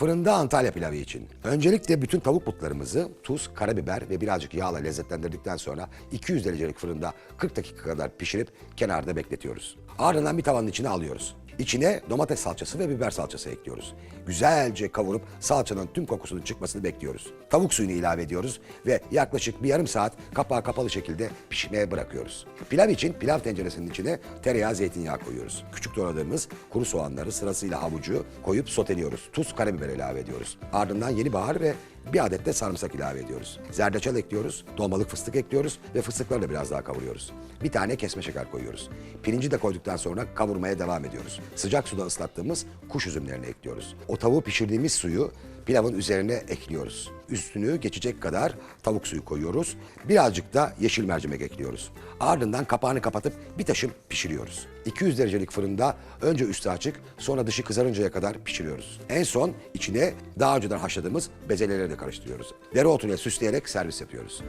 Fırında Antalya pilavı için. Öncelikle bütün tavuk butlarımızı tuz, karabiber ve birazcık yağla lezzetlendirdikten sonra 200 derecelik fırında 40 dakika kadar pişirip kenarda bekletiyoruz. Ardından bir tavanın içine alıyoruz. İçine domates salçası ve biber salçası ekliyoruz. Güzelce kavurup salçanın tüm kokusunun çıkmasını bekliyoruz. Tavuk suyunu ilave ediyoruz ve yaklaşık bir yarım saat kapağı kapalı şekilde pişmeye bırakıyoruz. Pilav için pilav tenceresinin içine tereyağı, zeytinyağı koyuyoruz. Küçük doğradığımız kuru soğanları sırasıyla havucu koyup soteliyoruz. Tuz, karabiber ilave ediyoruz. Ardından yeni bahar ve bir adet de sarımsak ilave ediyoruz. Zerdeçal ekliyoruz, dolmalık fıstık ekliyoruz ve fıstıkları da biraz daha kavuruyoruz. Bir tane kesme şeker koyuyoruz. Pirinci de koyduktan sonra kavurmaya devam ediyoruz. Sıcak suda ıslattığımız kuş üzümlerini ekliyoruz. O tavuğu pişirdiğimiz suyu pilavın üzerine ekliyoruz. Üstünü geçecek kadar tavuk suyu koyuyoruz. Birazcık da yeşil mercimek ekliyoruz. Ardından kapağını kapatıp bir taşım pişiriyoruz. 200 derecelik fırında önce üstü açık sonra dışı kızarıncaya kadar pişiriyoruz. En son içine daha önceden haşladığımız bezelyeleri de karıştırıyoruz. Dereotuyla süsleyerek servis yapıyoruz.